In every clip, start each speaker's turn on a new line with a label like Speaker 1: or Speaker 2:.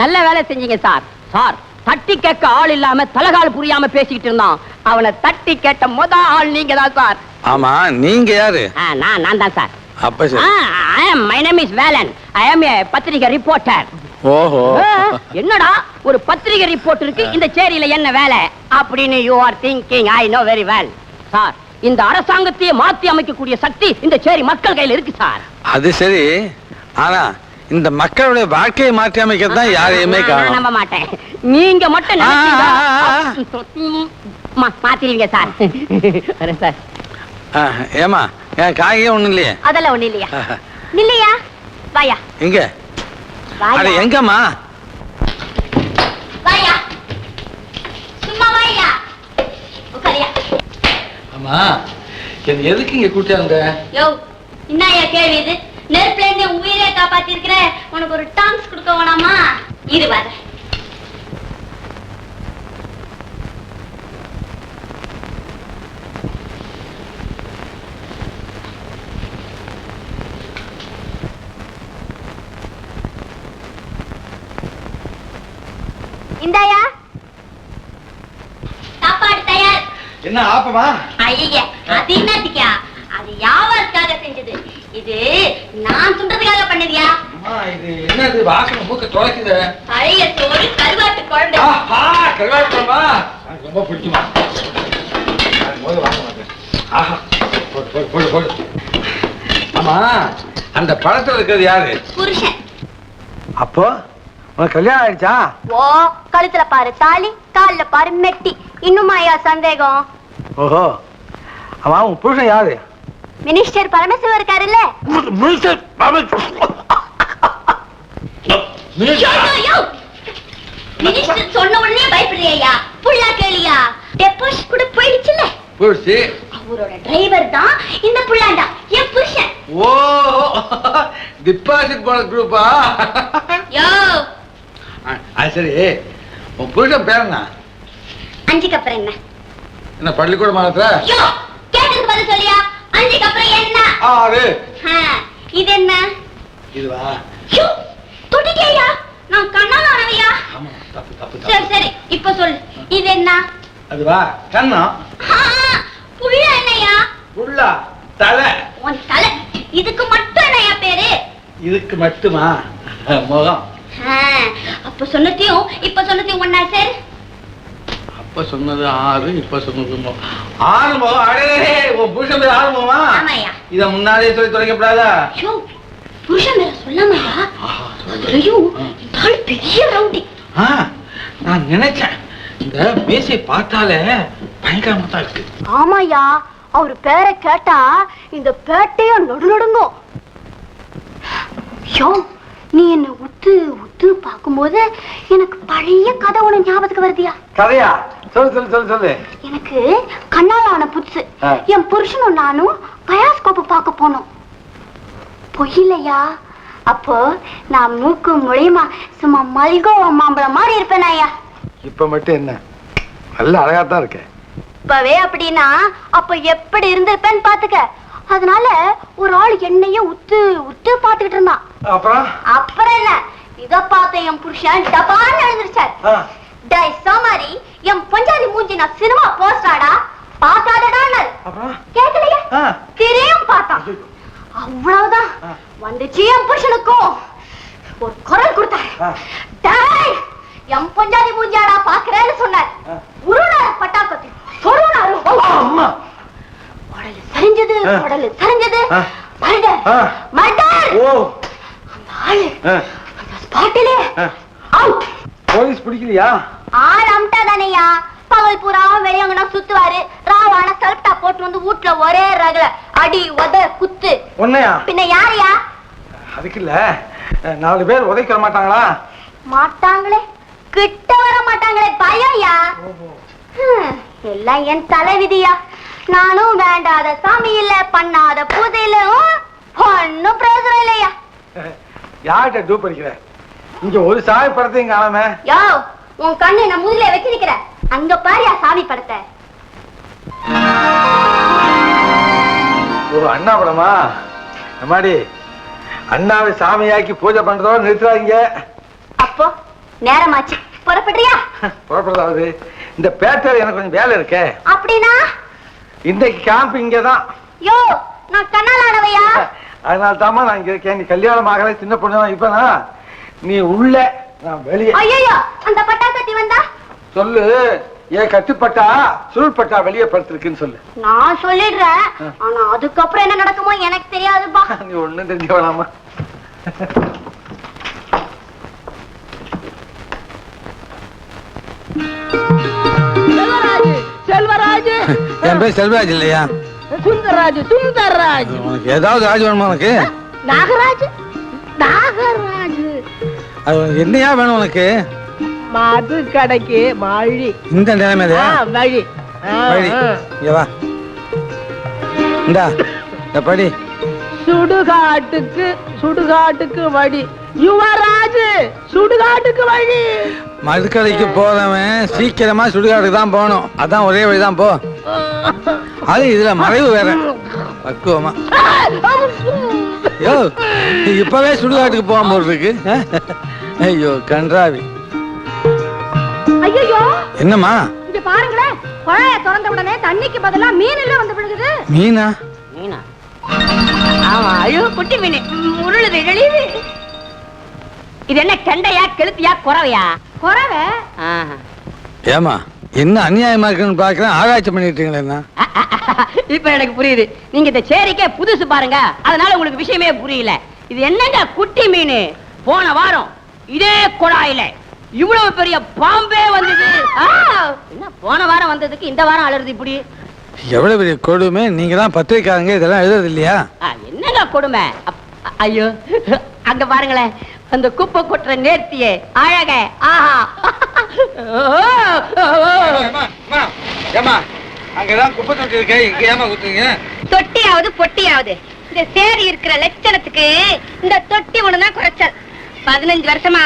Speaker 1: நல்ல வேலை செஞ்சீங்க சார். சார் தட்டி கேட்க ஆள் இல்லாம தலகால் புரியாம பேசிக்கிட்டு இருந்தான். அவனை தட்டி கேட்ட முத ஆள் நீங்க தான் சார்.
Speaker 2: ஆமா நீங்க யாரு?
Speaker 1: நான் நான் தான் சார்.
Speaker 2: அப்ப சரி.
Speaker 1: I am my name is Velan I am a pathrikai reporter
Speaker 2: ஓஹோ.
Speaker 1: என்னடா? ஒரு பத்திரிகை ரிப்போர்ட்டருக்கு இந்த சேரியில என்ன வேலை? அப்படின்னு you are thinking I know very well sir இந்த அரசாங்கத்தையே மாத்தி அமைக்கக்கூடிய சக்தி இந்த சேரி மக்கள் கையில இருக்கு சார்.
Speaker 2: அது சரி. ஆனா இந்த மக்களுடைய வாழ்க்கையை மாற்றி அமைக்கிறது தான் யாரையுமே
Speaker 1: நான் நம்ப
Speaker 2: காணும்
Speaker 1: மாட்டேன். நீங்க மட்டும் மாத்திருவீங்க சார். சார்.
Speaker 2: ஏமா என் காயே ஒண்ணும் இல்லையே?
Speaker 1: அதெல்லாம் ஒண்ணு இல்லையா? இல்லையா? வாயா.
Speaker 2: எங்க? அட
Speaker 1: வாயா
Speaker 2: எங்கம்மா?
Speaker 1: வாயா. சும்மா வாயா. உட்காரியா.
Speaker 2: ஆமா என்ன எதுக்கு இங்க கூட்டி வந்த
Speaker 3: யோ என்னய்யா கேள்வி இது? நெருப்புல இருந்து காப்பாத்தி இருக்கிற உனக்கு ஒரு டான்ஸ் கொடுக்க வேணாமா? இரு வர இந்தாயா. சாப்பாடு தயார்.
Speaker 2: என்ன ஆப்பமா?
Speaker 3: ஐய அது என்னத்துக்கா? அது வியாபாரத்துக்காக செஞ்சது? இது நான் துண்டதுக்காக பண்ணதியா
Speaker 2: அம்மா இது என்னது வாசனை மூக்க துளைக்குது.
Speaker 3: பழைய சோறு கருவாட்டு குழம்பு.
Speaker 2: ஆஹா கருவாட்டுமா எனக்கு ரொம்ப பிடிக்குமா? நான் போது வாங்க. மாட்டேன் ஆஹா போடு போடு போடு போடு. ஆமா அந்த படத்துல இருக்கிறது யாரு?
Speaker 3: புருஷன்.
Speaker 2: அப்போ உனக்கு கல்யாணம் ஆயிடுச்சா?
Speaker 3: ஓ கழுத்துல பாரு தாலி கால்ல பாரு மெட்டி. இன்னுமா ஐயா சந்தேகம்?
Speaker 2: ஓஹோ அவன் உன் புருஷன் யாரு?
Speaker 3: மினிஸ்டர் பரமசிவம் இருக்காருல்ல.
Speaker 2: Minister
Speaker 3: minister. சொன்ன உடனே பயப்படுறியா புள்ளா கேளியா? டெபாசிட் கூட போயிடுச்சுல்ல.
Speaker 2: புருஷி
Speaker 3: அவரோட டிரைவர் தான் இந்த புள்ளாண்டா. என் புருஷன்.
Speaker 2: ஓ டிபாசிட் போன குரூப்பா
Speaker 3: யோ
Speaker 2: அது சரி. உன் புருஷன் பேர் என்ன
Speaker 3: அஞ்சுக்கு அப்புறம் என்ன?
Speaker 2: என்ன பள்ளிக்கூட மாதத்துல
Speaker 3: யோ கேட்டதுக்கு பதில் சொல்லியா? அஞ்சுக்கு அப்புறம் என்ன?
Speaker 2: ஆறு.
Speaker 3: இது என்ன?
Speaker 2: இதுவா
Speaker 3: யோ தொட்டுட்டியா நான் கண்ணால ஆனவையா
Speaker 2: ஆமா தப்பு தப்பு
Speaker 3: சரி
Speaker 2: தப்பு
Speaker 3: சரி இப்ப சொல்லு இது என்ன
Speaker 2: அதுவா கண்ணம்
Speaker 3: புள்ள என்னையா?
Speaker 2: உள்ளா தலை.
Speaker 3: உன் தலை இதுக்கு மட்டும் என்னையா பேரு?
Speaker 2: இதுக்கு மட்டுமா? முகம்.
Speaker 3: அப்ப சொன்னதையும் இப்ப சொன்னதையும் ஒன்னா சார்
Speaker 2: அப்ப சொன்னது ஆறு இப்ப சொன்னது ஆறு முகம். அடே உன் புருஷன் பேர் ஆறு முகமா. இத முன்னாடியே சொல்லி தொலைக்கப்படாதா?
Speaker 3: புருஷன் மேல சொல்லாமையா? ஆள் பெரிய ரவுடி.
Speaker 2: நான் நினைச்சேன். இந்த மேசை பார்த்தாலே பயங்கரமா தான் இருக்கு.
Speaker 3: ஆமாயா அவர் பேரை கேட்டா இந்த பேட்டையும் நொடு நொடுங்கும் யோ நீ என்ன உத்து உத்து பார்க்கும்போது எனக்கு பழைய கதை ஒண்ணு ஞாபகத்துக்கு வருதியா
Speaker 2: கதையா? சொல்லு சொல்லு சொல்லு சொல்லு.
Speaker 3: எனக்கு கண்ணால ஆன புதுசு. என் புருஷனும் நானும் பயாஸ்கோப்பு பார்க்க போனோம். பொய்யிலையா அப்போ நான் மூக்கு மூலியமா சும்மா மல்கோ மாம்பழம் மாதிரி இருப்பேன் ஐயா
Speaker 2: இப்ப மட்டும் என்ன? நல்ல அழகா தான் இருக்க
Speaker 3: இப்பவே அப்படின்னா அப்ப எப்படி இருந்திருப்பேன்னு பாத்துக்க. அதனால ஒரு ஆள் என்னைய உத்து உத்து பாத்துக்கிட்டு இருந்தான்.
Speaker 2: அப்புறம்?
Speaker 3: அப்புறம் என்ன? இத பார்த்த என் புருஷன் டபான்னு எழுந்திருச்சார். டை சோமாரி என் பொஞ்சாதி மூஞ்சி நான் சினிமா போஸ்டாடா
Speaker 2: அப்புறம்?
Speaker 3: கேட்கலையா திரையும் பார்த்தான். அவ்வளவுதான். வந்துச்சு என் புருஷனுக்கும். ஒரு குரல் கொடுத்தாரு. டேய் என் பொஞ்சாதி மூஞ்சாடா பாக்குறேன்னு சொன்னார். உருளார பட்டாக்கத்தி சொருனாரு
Speaker 2: அம்மா.
Speaker 3: உடல் சரிஞ்சது. உடல் சரிஞ்சது. மர்டர். மர்டர்.
Speaker 2: ஓ.
Speaker 3: அந்த ஆளு அந்த ஸ்பாட்டிலே. அவுட்
Speaker 2: போலீஸ் பிடிக்கலையா?
Speaker 3: ஆள் அம்ட்டாதானையா? பகல் பூரா வெளியங்கனா சுத்துவாரு. ராவான சல்ட்டா போட்டு வந்து வீட்டுல ஒரே ரகல. அடி உத குத்து.
Speaker 2: உன்னையா?
Speaker 3: பின்ன யாரையா?
Speaker 2: அதுக்கு இல்ல. நாலு பேர் உதைக்க மாட்டாங்களா?
Speaker 3: மாட்டாங்களே. கிட்ட வர மாட்டாங்களே பயம்யா எல்லாம் என் தலைவிதியா. நானும் வேண்டாத சாமி இல்ல பண்ணாத பூஜை இல்ல ஹம், ஒண்ணும் பிரயோஜனம் இல்லையா?
Speaker 2: யார்கிட்ட டூப் அடிக்கிற? இங்க ஒரு சாய் படத்தையும் காணாம?
Speaker 3: யோ உன் கண்ணு நான் முதல்ல வச்சிருக்கிற அங்க பாரியா சாமி படத்தை.
Speaker 2: ஒரு அண்ணா படமா? அம்மாடி அண்ணாவை சாமியாக்கி பூஜை பண்றதோட நிறுத்துறாங்க
Speaker 3: அப்போ? நேரமாச்சு. புறப்படுறியா?
Speaker 4: புறப்படுறது இந்த பேட்டையில் எனக்கு கொஞ்சம் வேலை இருக்கே.
Speaker 3: அப்படின்னா?
Speaker 4: இன்னைக்கு கேம்ப் இங்கே தான்
Speaker 3: யோ நான் கண்ணாலானவையா?
Speaker 4: அதனால தாம்மா நான் இங்க இருக்கேன். நீ கல்யாணம் ஆகல சின்ன பொண்ணு தான். இப்பனா நீ உள்ள நான் வெளியே.
Speaker 3: ஐயோ அந்த பட்டாக்கத்தி வந்தா?
Speaker 4: சொல்லு ஏன் கட்டுப்பட்டா சுருள்பட்டா வெளியே படுத்திருக்குன்னு சொல்லு.
Speaker 3: நான் சொல்லிடுறேன். ஆனா அதுக்கப்புறம் என்ன நடக்குமோ எனக்கு தெரியாதுப்பா.
Speaker 4: நீ ஒண்ணும் தெரிஞ்ச வேணாமா
Speaker 1: செல்வராஜ்
Speaker 2: என் பேர் செல்வராஜ் இல்லையா?
Speaker 1: சுந்தரராஜ் சுந்தரராஜ்.
Speaker 2: உனக்கு ஏதாவது ராஜ் வேணுமா உனக்கு?
Speaker 1: நாகராஜ் நாகராஜ்.
Speaker 2: அது உனக்கு என்னையா வேணும் உனக்கு?
Speaker 1: மது கடைக்கு மழி.
Speaker 2: இந்த இங்க வா. இந்தா இந்த படி.
Speaker 1: சுடுகாட்டுக்கு சுடுகாட்டுக்கு வழி. யுவராஜ் சுடுகாட்டுக்கு வழி.
Speaker 2: மதுக்கடைக்கு போறவன் சீக்கிரமா சுடுகாட்டுக்கு தான் போகணும். அதான் ஒரே வழி தான் போ. அது இதுல மறைவு வேற. பக்குவமா. யோ நீ இப்பவே சுடுகாட்டுக்கு போகாம போறதுக்கு? ஐயோ கன்றாவி.
Speaker 3: ஐயோ
Speaker 2: என்னம்மா?
Speaker 3: இங்க பாருங்களேன் குழாய திறந்த உடனே தண்ணிக்கு பதிலா மீன் எல்லாம் வந்து விழுகுது.
Speaker 2: மீனா?
Speaker 1: மீனா? ஆமா ஐயோ குட்டி மீன். உருளுது எழியுது இது என்ன கெண்டையா கெளுத்தியா குறவையா?
Speaker 3: குறவை.
Speaker 2: ஏமா என்ன அநியாயமா இருக்குன்னு பாக்குறேன் ஆராய்ச்சி பண்ணிட்டு இருக்கீங்களே என்ன?
Speaker 1: இப்ப எனக்கு புரியுது. நீங்க இந்த சேரிக்கே புதுசு பாருங்க. அதனால உங்களுக்கு விஷயமே புரியல. இது என்னங்க குட்டி மீன்? போன வாரம் இதே குழாயில இவ்வளவு பெரிய பாம்பே வந்தது. ஆ! என்ன போன வாரம் வந்ததுக்கு இந்த வாரம் அலறுது இப்படி?
Speaker 2: எவ்வளவு பெரிய கொடுமை? நீங்க தான் பத்திரிக்காரங்க இதெல்லாம் எழுதுறது இல்லையா?
Speaker 1: என்னங்க கொடுமை? ஐயோ அங்க பாருங்களேன். அந்த குப்பை கொட்டுற நேர்த்தியே. அழக. ஆஹா.
Speaker 4: அங்கதான் குப்பை தொட்டி இருக்கே. இங்க ஏமா குத்துறீங்க?
Speaker 3: தொட்டியாவது பொட்டியாவது. இந்த சேரி இருக்கிற லட்சணத்துக்கு இந்த தொட்டி ஒண்ணுதான் குறைச்சல். பதினஞ்சு வருஷமா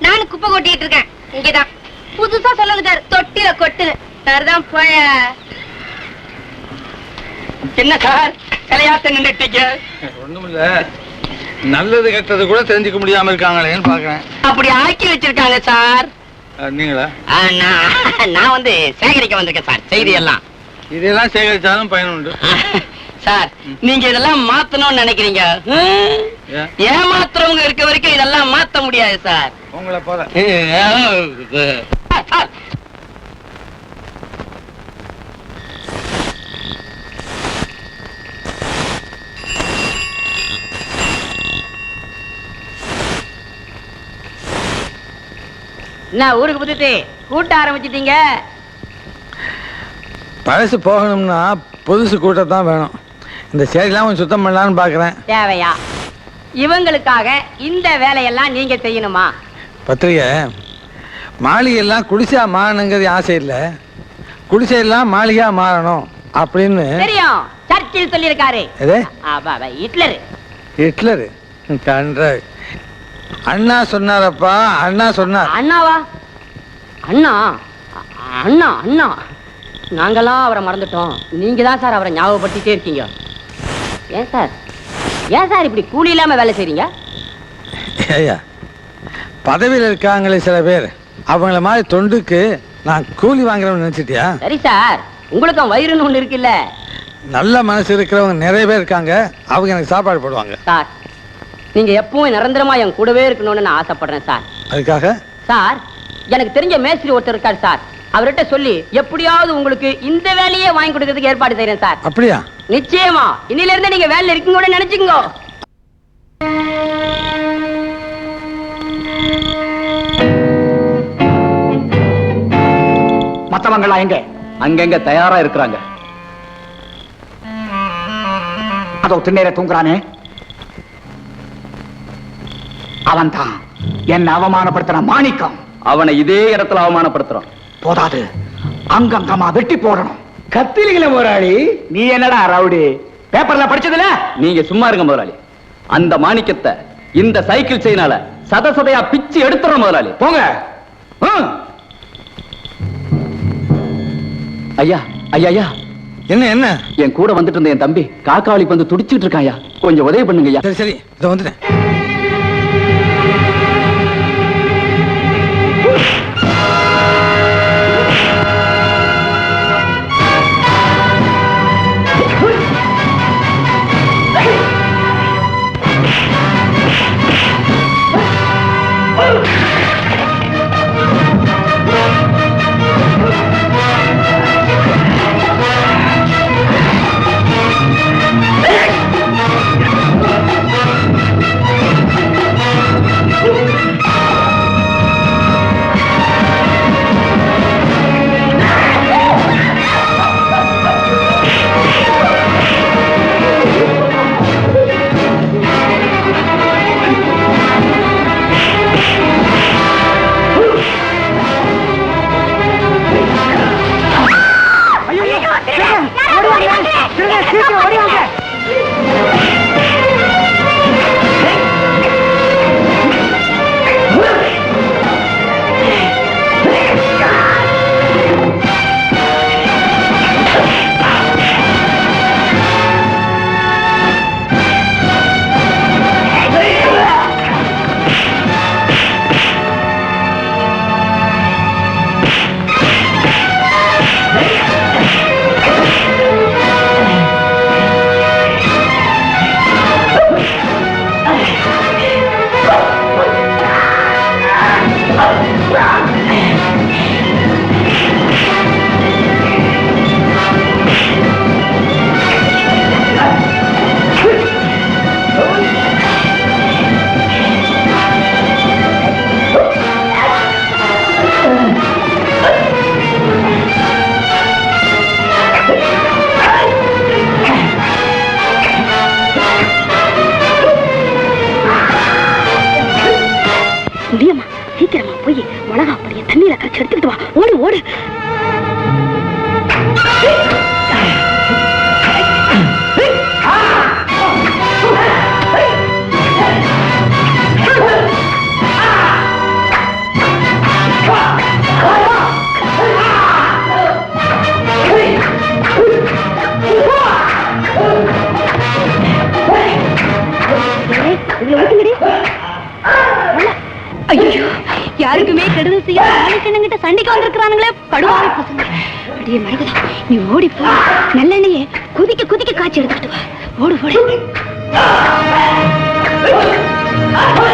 Speaker 3: நானும் குப்பை கொட்டிட்டு இருக்கேன். இங்கதான். புதுசா சொல்லுங்க சார் தொட்டில கொட்டுது சரிதான் போய.
Speaker 1: என்ன சார்? தலையாத்த நின்றுட்டீங்க
Speaker 2: ஒண்ணுமில்ல. நல்லது கெட்டது கூட தெரிஞ்சுக்க முடியாம இருக்காங்களேன்னு பாக்குறேன்
Speaker 1: அப்படி ஆக்கி வச்சிருக்காங்க சார்.
Speaker 2: நீங்களா?
Speaker 1: நான் வந்து சேகரிக்க வந்திருக்கேன் சார் செய்தி எல்லாம்
Speaker 2: இதெல்லாம் சேகரிச்சாலும் பயனுண்டு
Speaker 1: சார் நீங்க இதெல்லாம் மாத்தணும்னு நினைக்கிறீங்க? ஏமாத்துறவங்க இருக்க வரைக்கும் இதெல்லாம் மாத்த முடியாது சார்.
Speaker 2: உங்களை போல.
Speaker 1: என்ன ஊருக்கு புதுத்து கூட்ட ஆரம்பிச்சிட்டீங்க?
Speaker 2: பழசு போகணும்னா புதுசு கூட்டத்தான் வேணும். இந்த சேரிலாம் கொஞ்சம் சுத்தம் பண்ணலான்னு பாக்குறேன்.
Speaker 1: தேவையா? இவங்களுக்காக இந்த வேலையெல்லாம் நீங்க செய்யணுமா?
Speaker 2: பத்திரிகை மாளிகையெல்லாம் குடிசையா மாறணுங்கிறது ஆசை இல்லை. குடிசையெல்லாம் மாளிகையா மாறணும் அப்படின்னு
Speaker 1: தெரியும். சர்ச்சில் சொல்லியிருக்காரு.
Speaker 2: எது?
Speaker 1: ஹிட்லர்
Speaker 2: ஹிட்லரு கன்ற அண்ணா சொன்னாரப்பா அண்ணா சொன்னார்.
Speaker 1: அண்ணாவா? அண்ணா? அண்ணா அண்ணா. நாங்கெல்லாம் அவரை மறந்துட்டோம். நீங்க தான் சார் அவரை ஞாபகப்படுத்திட்டே இருக்கீங்க. ஏன் சார்? ஏன் சார் இப்படி கூலி இல்லாம வேலை செய்றீங்க?
Speaker 2: ஐயா பதவியில் இருக்காங்களே சில பேர். அவங்கள மாதிரி தொண்டுக்கு நான் கூலி வாங்குறேன்னு நினைச்சிட்டியா?
Speaker 1: சரி சார் உங்களுக்கும் வயிறுன்னு ஒண்ணு இருக்குல்ல.
Speaker 2: நல்ல மனசு இருக்கிறவங்க நிறைய பேர் இருக்காங்க. அவங்க எனக்கு சாப்பாடு போடுவாங்க.
Speaker 1: சார் நீங்க எப்பவும் நிரந்தரமா என் கூடவே இருக்கணும்னு நான் ஆசைப்படுறேன் சார்.
Speaker 2: அதுக்காக?
Speaker 1: சார் எனக்கு தெரிஞ்ச மேஸ்திரி ஒருத்தர் இருக்கார் சார். அவர்கிட்ட சொல்லி எப்படியாவது உங்களுக்கு இந்த வேலையே வாங்கி கொடுக்கறதுக்கு ஏற்பாடு செய்றேன் சார்.
Speaker 2: அப்படியா?
Speaker 1: நிச்சயமா. இன்னில இருந்து நீங்க வேலையில இருக்கீங்க நினைச்சுக்கோ
Speaker 5: மத்தவங்களா எங்க? அங்கங்க தயாரா இருக்கிறாங்க. அதோ திண்ணேர தூங்குறானே? அவன் தான் என்ன அவமானப்படுத்தின மாணிக்கம்.
Speaker 6: அவனை இதே இடத்துல அவமானப்படுத்துறோம்
Speaker 5: போதாது. அங்கங்கமா வெட்டி போடணும். கத்திரிக்கல முதலாளி. நீ என்னடா ரவுடி? பேப்பர்ல படிச்சதுல?
Speaker 6: நீங்க சும்மா இருங்க முதலாளி. அந்த மாணிக்கத்தை இந்த சைக்கிள் செயினால சதசதையா பிச்சு எடுத்துறோம் முதலாளி.
Speaker 5: போங்க.
Speaker 6: ஐயா ஐயா ஐயா.
Speaker 2: என்ன என்ன?
Speaker 6: என் கூட வந்துட்டு இருந்த என் தம்பி காக்காவளிக்கு வந்து துடிச்சிட்டு இருக்கான் ஐயா. கொஞ்சம் உதவி பண்ணுங்க ஐயா.
Speaker 2: சரி சரி. இதை வந்துட்டேன்.
Speaker 7: எடுத்துக்கிட்டு வா. ஓடு ஓடு. கெடுதல் செய்ய கிட்ட சண்டைக்கு வந்திருக்கிறானுங்களே படுவாங்க பசங்க அடியே மரகதா நீ ஓடி போ நல்லெண்ணெயே குதிக்க குதிக்க காய்ச்சி எடுத்துட்டு வா ஓடு ஓடு கத்து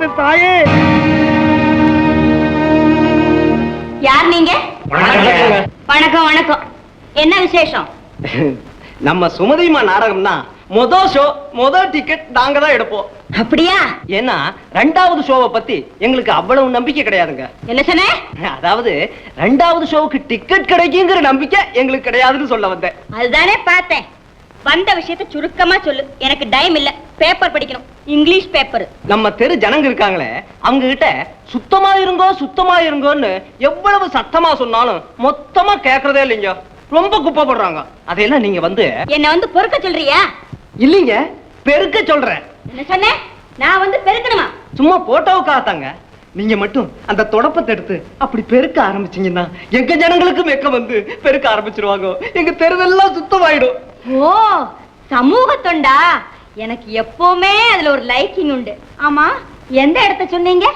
Speaker 4: மாட்டேன் தாயே.
Speaker 7: யார் நீங்க? வணக்கம் வணக்கம். என்ன விசேஷம்?
Speaker 8: நம்ம சுமதிமா நாடகம்னா முத ஷோ முத டிக்கெட் நாங்க தான் எடுப்போம்.
Speaker 7: அப்படியா?
Speaker 8: ஏன்னா ரெண்டாவது ஷோவை பத்தி எங்களுக்கு அவ்வளவு நம்பிக்கை கிடையாதுங்க.
Speaker 7: என்ன சொன்ன?
Speaker 8: அதாவது ரெண்டாவது ஷோவுக்கு டிக்கெட் கிடைக்குங்கிற நம்பிக்கை எங்களுக்கு கிடையாதுன்னு சொல்ல வந்தேன்.
Speaker 7: அதுதானே பார்த்தேன். வந்த விஷயத்தை சுருக்கமா சொல்லு. எனக்கு டைம் இல்ல. பேப்பர் படிக்கணும். இங்கிலீஷ் பேப்பர்
Speaker 8: நம்ம தெரு ஜனங்க இருக்காங்களே அவங்க கிட்ட சுத்தமா இருங்கோ சுத்தமா இருங்கோன்னு எவ்வளவு சத்தமா சொன்னாலும் மொத்தமா கேக்குறதே இல்லைங்க. ரொம்ப குப்பைப்படுறாங்க. அதையெல்லாம் நீங்க வந்து
Speaker 7: என்ன வந்து பொறுக்க சொல்றியா?
Speaker 8: இல்லைங்க பெருக்க சொல்றேன்.
Speaker 7: என்ன சொன்ன? நான் வந்து பெருக்கணுமா?
Speaker 8: சும்மா போட்டோவுக்காகத்தாங்க நீங்க மட்டும் அந்த தொடப்பத்தை எடுத்து அப்படி பெருக்க ஆரம்பிச்சீங்கன்னா எங்க ஜனங்களுக்கு வெக்க வந்து பெருக்க ஆரம்பிச்சிருவாங்க. எங்க தெருவெல்லாம் சுத்தமாயிடும்.
Speaker 7: ஓ சமூக தொண்டா? எனக்கு எப்பவுமே அதுல ஒரு லைக்கிங் உண்டு. ஆமா எந்த இடத்த சொன்னீங்க?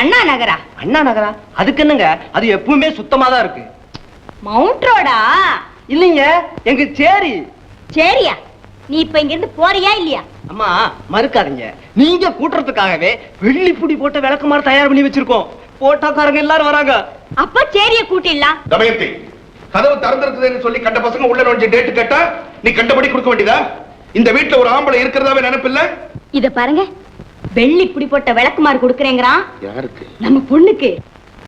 Speaker 7: அண்ணா நகரா?
Speaker 8: அண்ணா நகரா? அதுக்கு என்னங்க? அது எப்பவுமே சுத்தமா தான் இருக்கு.
Speaker 7: மவுண்ட் ரோடா
Speaker 8: இல்லைங்க எங்க சேரி.
Speaker 7: சரியா? நீ இப்ப இங்க இருந்து போறியா இல்லையா?
Speaker 8: அம்மா மறுக்காதீங்க. நீங்க கூட்டுறதுக்காகவே வெள்ளி புடி போட்ட விளக்குமாறு தயார் பண்ணி வச்சிருக்கோம். போட்டோக்காரங்க எல்லாரும் வராங்க.
Speaker 7: அப்ப சேரிய கூட்டிடலாம்.
Speaker 9: தமயந்தி கதவு திறந்திருக்குதுன்னு சொல்லி கண்ட பசங்க உள்ள நுழைஞ்சு டேட்டு கேட்டா நீ கண்டபடி கொடுக்க வேண்டியதா? இந்த வீட்டுல ஒரு ஆம்பளை இருக்கிறதாவே நினைப்பில்ல?
Speaker 7: இத பாருங்க. வெள்ளி இப்படி போட்ட விளக்குமாறு கொடுக்கறேங்கிறான்.
Speaker 9: யாருக்கு?
Speaker 7: நம்ம பொண்ணுக்கு.